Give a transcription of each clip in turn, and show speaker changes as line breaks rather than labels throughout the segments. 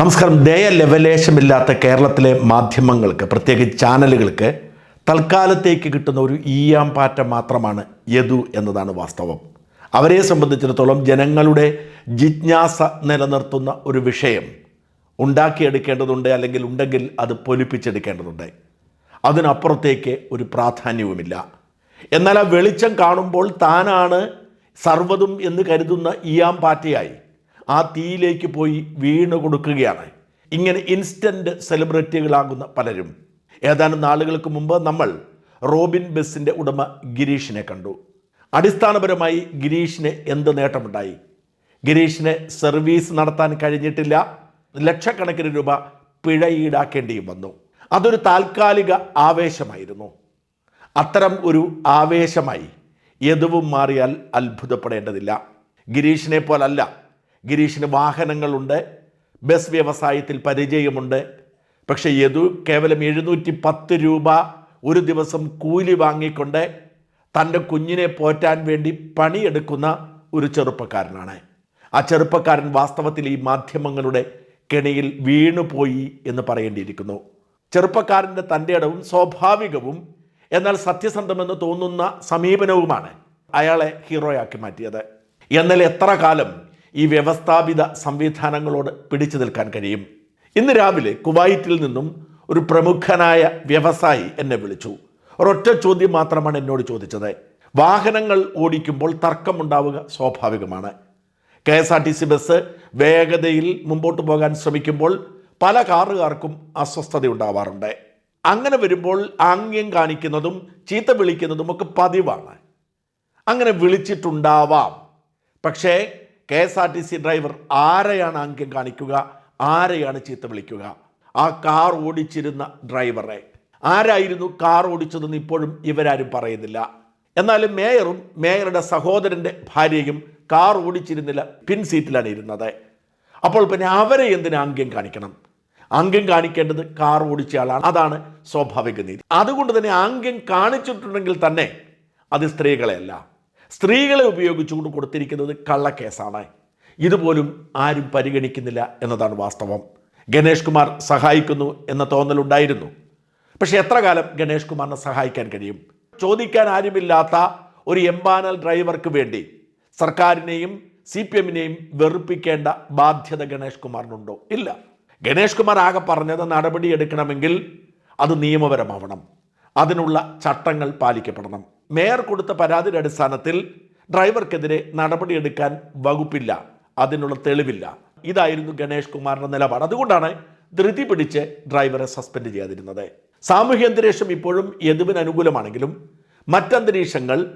നമസ്കാരം. ദയ ലെവലേശമില്ലാത്ത കേരളത്തിലെ മാധ്യമങ്ങൾക്ക് പ്രത്യേകിച്ച് ചാനലുകൾക്ക് തൽക്കാലത്തേക്ക് കിട്ടുന്ന ഒരു ഈയാം പാറ്റ മാത്രമാണ് യദു എന്നതാണ് വാസ്തവം. അവരെ സംബന്ധിച്ചിടത്തോളം ജനങ്ങളുടെ ജിജ്ഞാസ നിലനിർത്തുന്ന ഒരു വിഷയം ഉണ്ടാക്കിയെടുക്കേണ്ടതുണ്ട് അല്ലെങ്കിൽ ഉണ്ടെങ്കിൽ അത് പൊലിപ്പിച്ചെടുക്കേണ്ടതുണ്ട്. അതിനപ്പുറത്തേക്ക് ഒരു പ്രാധാന്യവുമില്ല. എന്നാൽ ആ വെളിച്ചം കാണുമ്പോൾ താനാണ് സർവതും എന്ന് കരുതുന്ന ഈയാം പാറ്റയായി. ആ തീയിലേക്ക് പോയി വീണു കൊടുക്കുകയാണ്. ഇങ്ങനെ ഇൻസ്റ്റന്റ് സെലിബ്രിറ്റികളാകുന്ന പലരും. ഏതാനും നാളുകൾക്ക് മുമ്പ് നമ്മൾ റോബിൻ ബസ്സിന്റെ ഉടമ ഗിരീഷിനെ കണ്ടു. അടിസ്ഥാനപരമായി ഗിരീഷിന് എന്ത് നേട്ടമുണ്ടായി? ഗിരീഷിന് സർവീസ് നടത്താൻ കഴിഞ്ഞിട്ടില്ല. ലക്ഷക്കണക്കിന് രൂപ പിഴ ഈടാക്കേണ്ടിയും വന്നു. അതൊരു താൽക്കാലിക ആവേശമായിരുന്നു. അത്തരം ഒരു ആവേശമായി എതുവും മാറിയാൽ അത്ഭുതപ്പെടേണ്ടതില്ല. ഗിരീഷിനെ പോലല്ല ഗിരീഷിന് വാഹനങ്ങളുണ്ട് ബസ് വ്യവസായത്തിൽ പരിചയമുണ്ട്. പക്ഷേ യദു കേവലം എഴുന്നൂറ്റി പത്ത് രൂപ ഒരു ദിവസം കൂലി വാങ്ങിക്കൊണ്ട് തന്റെ കുഞ്ഞിനെ പോറ്റാൻ വേണ്ടി പണിയെടുക്കുന്ന ഒരു ചെറുപ്പക്കാരനാണ്. ആ ചെറുപ്പക്കാരൻ വാസ്തവത്തിൽ ഈ മാധ്യമങ്ങളുടെ കെണിയിൽ വീണുപോയി എന്ന് പറയേണ്ടിയിരിക്കുന്നു. ചെറുപ്പക്കാരന്റെ തന്റെ ഇടവും സ്വാഭാവികവും എന്നാൽ സത്യസന്ധമെന്ന് തോന്നുന്ന സമീപനവുമാണ് അയാളെ ഹീറോയാക്കി മാറ്റിയത്. എന്നാൽ എത്ര കാലം ഈ വ്യവസ്ഥാപിത സംവിധാനങ്ങളോട് പിടിച്ചു നിൽക്കാൻ കഴിയും. ഇന്ന് രാവിലെ കുവൈറ്റിൽ നിന്നും ഒരു പ്രമുഖനായ വ്യവസായി എന്നെ വിളിച്ചു. ഒരൊറ്റ ചോദ്യം മാത്രമാണ് എന്നോട് ചോദിച്ചത്. വാഹനങ്ങൾ ഓടിക്കുമ്പോൾ തർക്കമുണ്ടാവുക സ്വാഭാവികമാണ്. K S R T C bus വേഗതയിൽ മുമ്പോട്ട് പോകാൻ ശ്രമിക്കുമ്പോൾ പല കാറുകാർക്കും അസ്വസ്ഥത ഉണ്ടാവാറുണ്ട് അങ്ങനെ വരുമ്പോൾ ആംഗ്യം കാണിക്കുന്നതും ചീത്ത വിളിക്കുന്നതും ഒക്കെ പതിവാണ്. അങ്ങനെ വിളിച്ചിട്ടുണ്ടാവാം. പക്ഷേ K S R T C driver ആരെയാണ് ആംഗ്യം കാണിക്കുക? ആരെയാണ് ചീത്ത വിളിക്കുക? ആ കാർ ഓടിച്ചിരുന്ന ഡ്രൈവറെ ആരായിരുന്നു കാർ ഓടിച്ചതെന്ന് ഇപ്പോഴും ഇവരാരും പറയുന്നില്ല. എന്നാലും മേയറും മേയറുടെ സഹോദരന്റെ ഭാര്യയും കാർ ഓടിച്ചിരുന്നില്ല പിൻ സീറ്റിലാണ് ഇരുന്നത്. അപ്പോൾ പിന്നെ അവരെ എന്തിനാ ആംഗ്യം കാണിക്കണം? ആംഗ്യം കാണിക്കേണ്ടത് കാർ ഓടിച്ച ആളാണ്. അതാണ് സ്വാഭാവിക നീതി. അതുകൊണ്ട് തന്നെ ആംഗ്യം കാണിച്ചിട്ടുണ്ടെങ്കിൽ തന്നെ അത് സ്ത്രീകളെയല്ല. സ്ത്രീകളെ ഉപയോഗിച്ചുകൊണ്ട് കൊടുത്തിരിക്കുന്നത് കള്ളക്കേസാണ്. ഇതുപോലും ആരും പരിഗണിക്കുന്നില്ല എന്നതാണ് വാസ്തവം. ഗണേഷ് കുമാർ സഹായിക്കുന്നു എന്ന തോന്നലുണ്ടായിരുന്നു. പക്ഷെ എത്ര കാലം ഗണേഷ് കുമാറിനെ സഹായിക്കാൻ കഴിയും? ചോദിക്കാൻ ആരുമില്ലാത്ത ഒരു എംപാനൽ ഡ്രൈവർക്ക് വേണ്ടി സർക്കാരിനെയും സി പി എമ്മിനെയും വെറുപ്പിക്കേണ്ട ബാധ്യത ഗണേഷ് കുമാറിനുണ്ടോ? ഇല്ല. ഗണേഷ് കുമാർ ആകെ പറഞ്ഞത് നടപടിയെടുക്കണമെങ്കിൽ അത് നിയമപരമാവണം. അതിനുള്ള ചട്ടങ്ങൾ പാലിക്കപ്പെടണം. മേയർ കൊടുത്ത പരാതിയുടെ അടിസ്ഥാനത്തിൽ ഡ്രൈവർക്കെതിരെ നടപടിയെടുക്കാൻ വകുപ്പില്ല. അതിനുള്ള തെളിവില്ല. ഇതായിരുന്നു ഗണേഷ് കുമാറിന്റെ നിലപാട്. അതുകൊണ്ടാണ് ധൃതി പിടിച്ച് ഡ്രൈവറെ സസ്പെൻഡ് ചെയ്യാതിരുന്നത്. സാമൂഹ്യ അന്തരീക്ഷം ഇപ്പോഴും യദുവിന് അനുകൂലമാണെങ്കിലും മറ്റന്തരീക്ഷങ്ങൾ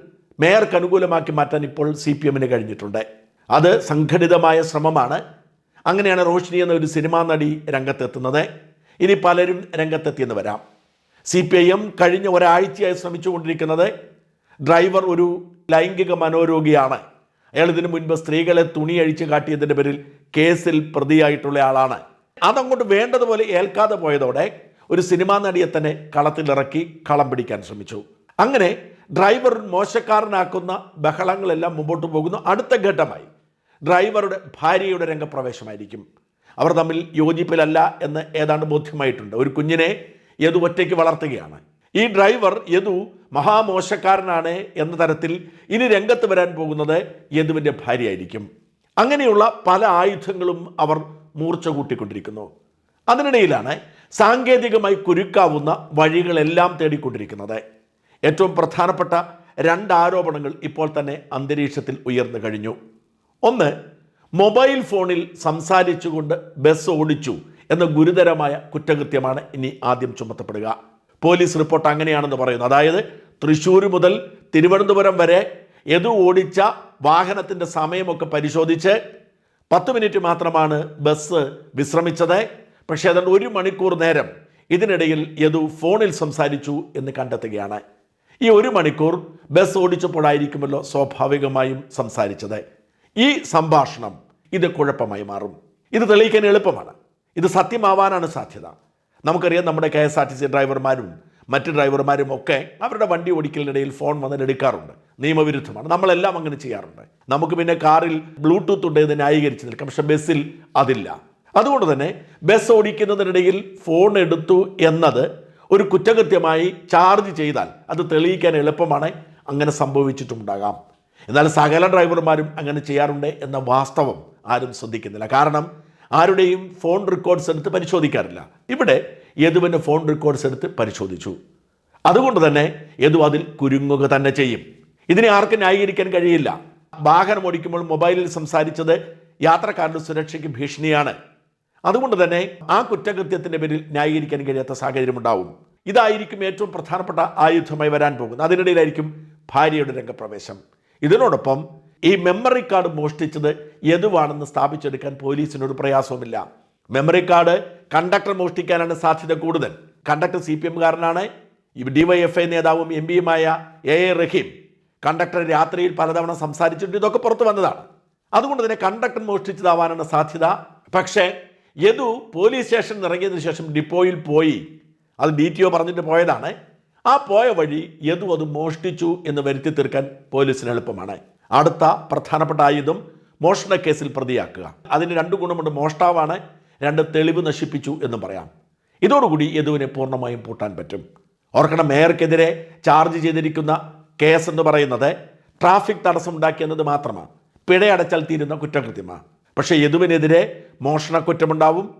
മേയർക്ക് അനുകൂലമാക്കി മാറ്റാൻ ഇപ്പോൾ സി പി എമ്മിന് കഴിഞ്ഞിട്ടുണ്ട്. അത് സംഘടിതമായ ശ്രമമാണ്. അങ്ങനെയാണ് റോഷിനി എന്ന ഒരു സിനിമാ നടി രംഗത്തെത്തുന്നത്. ഇനി പലരും രംഗത്തെത്തിയെന്ന് വരാം. സി പി ഐ എം കഴിഞ്ഞ ഒരാഴ്ചയായി ശ്രമിച്ചുകൊണ്ടിരിക്കുന്നത് ഡ്രൈവർ ഒരു ലൈംഗിക മനോരോഗിയാണ്. അയാൾ ഇതിനു മുൻപ് സ്ത്രീകളെ തുണി അഴിച്ചു കാട്ടിയതിന്റെ പേരിൽ കേസിൽ പ്രതിയായിട്ടുള്ള ആളാണ്. അതങ്ങോട്ട് വേണ്ടതുപോലെ ഏൽക്കാതെ പോയതോടെ ഒരു സിനിമാ നടിയെ തന്നെ കളത്തിലിറക്കി കളം പിടിക്കാൻ ശ്രമിച്ചു. അങ്ങനെ ഡ്രൈവർ മോശക്കാരനാക്കുന്ന ബഹളങ്ങളെല്ലാം മുമ്പോട്ട് പോകുന്നു. അടുത്ത ഘട്ടമായി ഡ്രൈവറുടെ ഭാര്യയുടെ രംഗപ്രവേശമായിരിക്കും. അവർ തമ്മിൽ യോജിപ്പിലല്ല എന്ന് ഏതാണ്ട് ബോധ്യമായിട്ടുണ്ട്. ഒരു കുഞ്ഞിനെ യദു ഒറ്റയ്ക്ക് വളർത്തുകയാണ്. ഈ ഡ്രൈവർ യദു മഹാമോശക്കാരനാണ് എന്ന തരത്തിൽ ഇനി രംഗത്ത് വരാൻ പോകുന്നത് യദുവിന്റെ ഭാര്യയായിരിക്കും. അങ്ങനെയുള്ള പല ആയുധങ്ങളും അവർ മൂർച്ച കൂട്ടിക്കൊണ്ടിരിക്കുന്നു. അതിനിടയിലാണ് സാങ്കേതികമായി കുരുക്കാവുന്ന വഴികളെല്ലാം തേടിക്കൊണ്ടിരിക്കുന്നത്. ഏറ്റവും പ്രധാനപ്പെട്ട രണ്ട് ആരോപണങ്ങൾ ഇപ്പോൾ തന്നെ അന്തരീക്ഷത്തിൽ ഉയർന്നു കഴിഞ്ഞു. ഒന്ന് മൊബൈൽ ഫോണിൽ സംസാരിച്ചുകൊണ്ട് ബസ് ഓടിച്ചു എന്ന ഗുരുതരമായ കുറ്റകൃത്യമാണ് ഇനി ആദ്യം ചുമത്തപ്പെടുക. പോലീസ് റിപ്പോർട്ട് അങ്ങനെയാണെന്ന് പറയുന്നു. അതായത് തൃശ്ശൂർ മുതൽ തിരുവനന്തപുരം വരെ എതു ഓടിച്ച വാഹനത്തിന്റെ സമയമൊക്കെ പരിശോധിച്ച് പത്ത് മിനിറ്റ് മാത്രമാണ് ബസ് വിശ്രമിച്ചത്. പക്ഷേ അതുകൊണ്ട് ഒരു മണിക്കൂർ നേരം ഇതിനിടയിൽ യദു ഫോണിൽ സംസാരിച്ചു എന്ന് കണ്ടെത്തുകയാണ്. ഈ ഒരു മണിക്കൂർ ബസ് ഓടിച്ചപ്പോഴായിരിക്കുമല്ലോ സ്വാഭാവികമായും സംസാരിച്ചത്. ഈ സംഭാഷണം ഇത് കുഴപ്പമായി മാറും. ഇത് തെളിയിക്കാൻ എളുപ്പമാണ്. ഇത് സത്യമാവാനാണ് സാധ്യത. നമുക്കറിയാം നമ്മുടെ K S R T C ഡ്രൈവർമാരും മറ്റ് ഡ്രൈവർമാരും ഒക്കെ അവരുടെ വണ്ടി ഓടിക്കലിനിടയിൽ ഫോൺ വന്നിട്ട് എടുക്കാറുണ്ട്. നിയമവിരുദ്ധമാണ്. നമ്മളെല്ലാം അങ്ങനെ ചെയ്യാറുണ്ട്. നമുക്ക് പിന്നെ കാറിൽ ബ്ലൂടൂത്ത് ഉണ്ട് എന്ന് ന്യായീകരിച്ച് നിൽക്കാം പക്ഷെ ബസ്സിൽ അതില്ല. അതുകൊണ്ട് തന്നെ ബസ് ഓടിക്കുന്നതിനിടയിൽ ഫോൺ എടുത്തു എന്നത് ഒരു കുറ്റകൃത്യമായി ചാർജ് ചെയ്താൽ അത് തെളിയിക്കാൻ എളുപ്പമാണ്. അങ്ങനെ സംഭവിച്ചിട്ടുണ്ടാകാം എന്നാൽ സകല ഡ്രൈവർമാരും അങ്ങനെ ചെയ്യാറുണ്ട് എന്ന വാസ്തവം ആരും ശ്രദ്ധിക്കുന്നില്ല. കാരണം ആരുടെയും ഫോൺ റെക്കോർഡ്സ് എടുത്ത് പരിശോധിക്കാറില്ല. ഇവിടെ യദുവിന്റെ ഫോൺ റെക്കോർഡ്സ് എടുത്ത് പരിശോധിച്ചു. അതുകൊണ്ട് തന്നെ യദു അതിൽ കുരുങ്ങുക തന്നെ ചെയ്യും. ഇതിനെ ആർക്കും ന്യായീകരിക്കാൻ കഴിയില്ല. വാഹനം ഓടിക്കുമ്പോൾ മൊബൈലിൽ സംസാരിച്ചത് യാത്രക്കാരുടെ സുരക്ഷയ്ക്ക് ഭീഷണിയാണ്. അതുകൊണ്ട് തന്നെ ആ കുറ്റകൃത്യത്തിന്റെ പേരിൽ ന്യായീകരിക്കാൻ കഴിയാത്ത സാഹചര്യം ഉണ്ടാവും. ഇതായിരിക്കും ഏറ്റവും പ്രധാനപ്പെട്ട ആയുധമായി വരാൻ പോകുന്നത്. അതിനിടയിലായിരിക്കും ഭാര്യയുടെ രംഗപ്രവേശം. ഇതിനോടൊപ്പം ഈ മെമ്മറി കാർഡ് മോഷ്ടിച്ചത് യദുവാണെന്ന് സ്ഥാപിച്ചെടുക്കാൻ പോലീസിനൊരു പ്രയാസവുമില്ല. മെമ്മറി കാർഡ് കണ്ടക്ടർ മോഷ്ടിക്കാനാണ് സാധ്യത കൂടുതൽ. കണ്ടക്ടർ സി പി എംകാരനാണ് ഡിവൈഎഫ്ഐ നേതാവും എം പിയുമായ എ എ റഹീം. കണ്ടക്ടർ രാത്രിയിൽ പലതവണ സംസാരിച്ചിട്ട് ഇതൊക്കെ പുറത്തു വന്നതാണ്. അതുകൊണ്ട് തന്നെ കണ്ടക്ടർ മോഷ്ടിച്ചതാവാനാണ് സാധ്യത. പക്ഷേ യദു പോലീസ് സ്റ്റേഷനിൽ ഇറങ്ങിയതിന് ശേഷം ഡിപ്പോയിൽ പോയി. അത് ഡി ടി ഒ പറഞ്ഞിട്ട് പോയതാണ്. ആ പോയ വഴി യദു അത് മോഷ്ടിച്ചു എന്ന് വരുത്തി തീർക്കാൻ പോലീസിന് എളുപ്പമാണ്. അടുത്ത പ്രധാനപ്പെട്ട ആയുധം മോഷണ കേസിൽ പ്രതിയാക്കുക. അതിന് രണ്ട് ഗുണമുണ്ട്. മോഷ്ടാവാണ് രണ്ട് തെളിവ് നശിപ്പിച്ചു എന്ന് പറയാം. ഇതോടുകൂടി യദുവിനെ പൂർണമായും പൂട്ടാൻ പറ്റും. ഓർക്കണം മേയർക്കെതിരെ ചാർജ് ചെയ്തിരിക്കുന്ന കേസ് എന്ന് പറയുന്നത് ട്രാഫിക് തടസ്സമുണ്ടാക്കിയെന്നത് മാത്രമാണ്. പിഴയടച്ചാൽ തീരുന്ന കുറ്റകൃത്യമാണ്. പക്ഷേ യദുവിനെതിരെ മോഷണ കുറ്റമുണ്ടാവും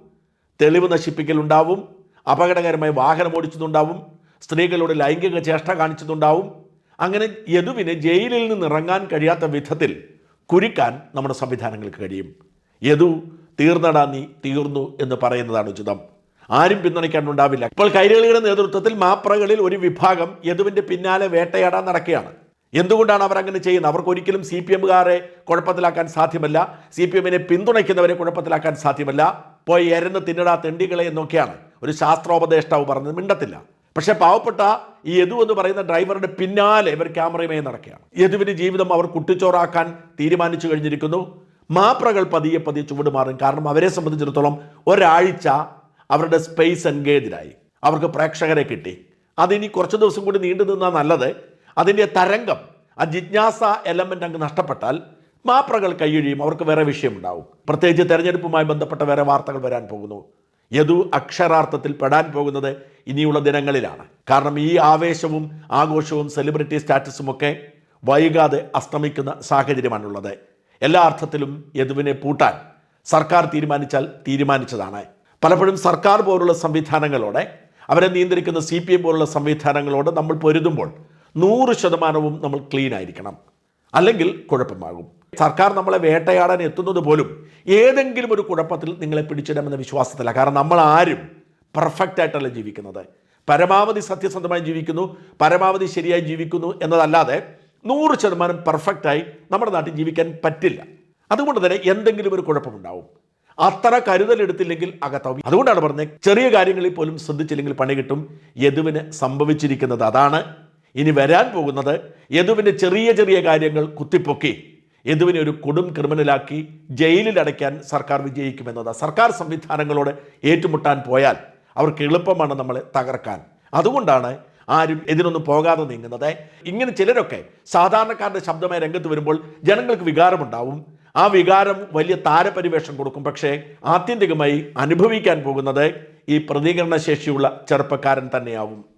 തെളിവ് നശിപ്പിക്കലുണ്ടാവും അപകടകരമായി വാഹനം ഓടിച്ചതുണ്ടാവും സ്ത്രീകളോട് ലൈംഗിക ചേഷ്ട കാണിച്ചതുണ്ടാവും അങ്ങനെ യദുവിന് ജയിലിൽ നിന്ന് ഇറങ്ങാൻ കഴിയാത്ത വിധത്തിൽ കുരുക്കാൻ നമ്മുടെ സംവിധാനങ്ങൾക്ക് കഴിയും. യദു തീർന്നടാ നീ തീർന്നു എന്ന് പറയുന്നതാണ് ഉചിതം. ആരും പിന്തുണയ്ക്കാനുണ്ടാവില്ല. ഇപ്പോൾ കൈരളിയുടെ നേതൃത്വത്തിൽ മാപ്രകളിൽ ഒരു വിഭാഗം യദുവിന്റെ പിന്നാലെ വേട്ടയാടാൻ നടക്കുകയാണ്. എന്തുകൊണ്ടാണ് അവർ അങ്ങനെ ചെയ്യുന്നത്? അവർക്ക് ഒരിക്കലും സി പി എമ്മുകാരെ കുഴപ്പത്തിലാക്കാൻ സാധ്യമല്ല. സി പി എമ്മിനെ പിന്തുണയ്ക്കുന്നവരെ കുഴപ്പത്തിലാക്കാൻ സാധ്യമല്ല. പോയി എരന്ന് തിന്നടാ തെണ്ടികളെ എന്നൊക്കെയാണ് ഒരു ശാസ്ത്രോപദേഷ്ടാവ് പറഞ്ഞത്. മിണ്ടത്തില്ല. പക്ഷേ പാവപ്പെട്ട ഈ യദു എന്ന് പറയുന്ന ഡ്രൈവറുടെ പിന്നാലെ ഇവർ ക്യാമറയുമായി നടക്കുകയാണ്. യദുവിന്റെ ജീവിതം അവർ കുട്ടിച്ചോറാക്കാൻ തീരുമാനിച്ചു കഴിഞ്ഞിരിക്കുന്നു. മാപ്രകൾ പതിയെ പതിയെ ചുവട് മാറും. കാരണം അവരെ സംബന്ധിച്ചിടത്തോളം ഒരാഴ്ച അവരുടെ സ്പേസ് എൻഗേജ്ഡായി അവർക്ക് പ്രേക്ഷകരെ കിട്ടി. അതിനി കുറച്ച് ദിവസം കൂടി നീണ്ടു നിന്നാൽ നല്ലത്. അതിന്റെ തരംഗം ആ ജിജ്ഞാസ എലമെന്റ് അങ്ങ് നഷ്ടപ്പെട്ടാൽ മാപ്രകൾ കൈയൊഴിയും അവർക്ക് വേറെ വിഷയമുണ്ടാവും. പ്രത്യേകിച്ച് തെരഞ്ഞെടുപ്പുമായി ബന്ധപ്പെട്ട വേറെ വാർത്തകൾ വരാൻ പോകുന്നു. യദു അക്ഷരാർത്ഥത്തിൽ പെടാൻ പോകുന്നത് ഇനിയുള്ള ദിനങ്ങളിലാണ്. കാരണം ഈ ആവേശവും ആഘോഷവും സെലിബ്രിറ്റി സ്റ്റാറ്റസും ഒക്കെ വൈകാതെ അസ്തമിക്കുന്ന സാഹചര്യമാണുള്ളത്. എല്ലാ അർത്ഥത്തിലും യദുവിനെ പൂട്ടാൻ സർക്കാർ തീരുമാനിച്ചാൽ തീരുമാനിച്ചതാണ്. പലപ്പോഴും സർക്കാർ പോലുള്ള സംവിധാനങ്ങളോടെ അവരെ നിയന്ത്രിക്കുന്ന സി പി എം പോലുള്ള സംവിധാനങ്ങളോട് നമ്മൾ പൊരുതുമ്പോൾ നൂറ് ശതമാനവും നമ്മൾ ക്ലീൻ ആയിരിക്കണം. അല്ലെങ്കിൽ കുഴപ്പമാകും. സർക്കാർ നമ്മളെ വേട്ടയാടാൻ എത്തുന്നത് പോലും ഏതെങ്കിലും ഒരു കുഴപ്പത്തിൽ നിങ്ങളെ പിടിച്ചിടാമെന്ന വിശ്വാസത്തില്ല കാരണം നമ്മൾ ആരും പെർഫെക്റ്റ് ആയിട്ടല്ല ജീവിക്കുന്നത്. പരമാവധി സത്യസന്ധമായി ജീവിക്കുന്നു പരമാവധി ശരിയായി ജീവിക്കുന്നു എന്നതല്ലാതെ നൂറ് ശതമാനം പെർഫെക്റ്റായി നമ്മുടെ നാട്ടിൽ ജീവിക്കാൻ പറ്റില്ല. അതുകൊണ്ട് തന്നെ എന്തെങ്കിലും ഒരു കുഴപ്പമുണ്ടാവും. അത്ര കരുതലെടുത്തില്ലെങ്കിൽ അകത്താവും. അതുകൊണ്ടാണ് പറഞ്ഞത് ചെറിയ കാര്യങ്ങളിൽ പോലും ശ്രദ്ധിച്ചില്ലെങ്കിൽ പണി കിട്ടും. യദുവിന് സംഭവിച്ചിരിക്കുന്നത് അതാണ്. ഇനി വരാൻ പോകുന്നത് യദുവിന്റെ ചെറിയ ചെറിയ കാര്യങ്ങൾ കുത്തിപ്പൊക്കി. യദുവിനെ ഒരു കൊടും ക്രിമിനലാക്കി ജയിലിൽ അടയ്ക്കാൻ സർക്കാർ വിജയിക്കുമെന്നത്. സർക്കാർ സംവിധാനങ്ങളോട് ഏറ്റുമുട്ടാൻ പോയാൽ അവർക്ക് എളുപ്പമാണ് നമ്മളെ തകർക്കാൻ. അതുകൊണ്ടാണ് ആരും ഇതിനൊന്നും പോകാതെ നീങ്ങുന്നത്. ഇങ്ങനെ ചിലരൊക്കെ സാധാരണക്കാരുടെ ശബ്ദമായി രംഗത്ത് വരുമ്പോൾ ജനങ്ങൾക്ക് വികാരമുണ്ടാവും. ആ വികാരം വലിയ താരപരിവേഷം കൊടുക്കും. പക്ഷേ ആത്യന്തികമായി അനുഭവിക്കാൻ പോകുന്നത് ഈ പ്രതികരണശേഷിയുള്ള ചെറുപ്പക്കാരൻ തന്നെയാവും.